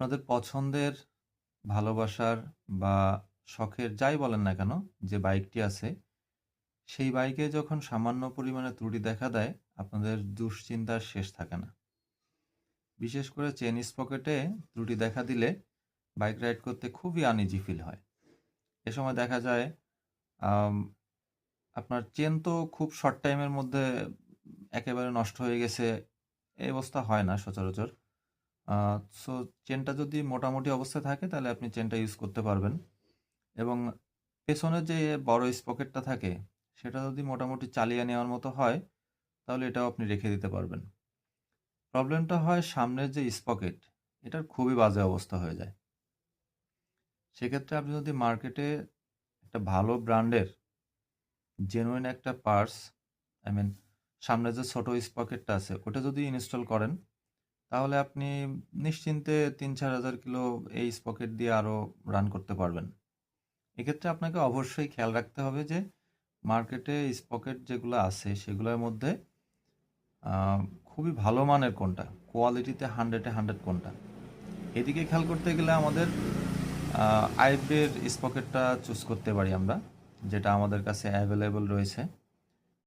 আপনাদের পছন্দের, ভালোবাসার বা শখের যাই বলেন না কেন যে বাইকটি আছে, সেই বাইকে যখন সামান্য পরিমাণে ত্রুটি দেখা দেয়, আপনাদের দুশ্চিন্তার শেষ থাকে না। বিশেষ করে চেইন স্পকেটে ত্রুটি দেখা দিলে বাইক রাইড করতে খুবই আনইজি ফিল হয়। এ সময় দেখা যায় আপনার চেন তো খুব শর্ট টাইমের মধ্যে একেবারে নষ্ট হয়ে গেছে, এই অবস্থা হয় না সচরাচর। সো চেনটা যদি মোটামুটি অবস্থায় থাকে তাহলে আপনি চেনটা ইউজ করতে পারবেন। এবং পেছনের যে বড় স্পকেটটা থাকে, সেটা যদি মোটামুটি চালিয়ে নেওয়ার মতো হয়, তাহলে এটাও আপনি রেখে দিতে পারবেন। প্রবলেমটা হয় সামনের যে স্পকেট, এটার খুবই বাজে অবস্থা হয়ে যায়। সেক্ষেত্রে আপনি যদি মার্কেটে একটা ভালো ব্র্যান্ডের জেনুইন একটা পার্টস, আই মিন সামনে যে ছোট স্পকেটটা আছে, ওটা যদি ইনস্টল করেন, তাহলে আপনি নিশ্চিন্তে ৩-৪ হাজার কিলো এই স্পকেট দিয়ে আরও রান করতে পারবেন। এক্ষেত্রে আপনাকে অবশ্যই খেয়াল রাখতে হবে যে মার্কেটে স্পকেট যেগুলো আছে, সেগুলোর মধ্যে খুবই ভালো মানের কোনটা, কোয়ালিটিতে হান্ড্রেডে হান্ড্রেড কোনটা। এদিকে খেয়াল করতে গেলে আমাদের আ স্পকেটটা চুজ করতে পারি আমরা, যেটা আমাদের কাছে অ্যাভেলেবল রয়েছে।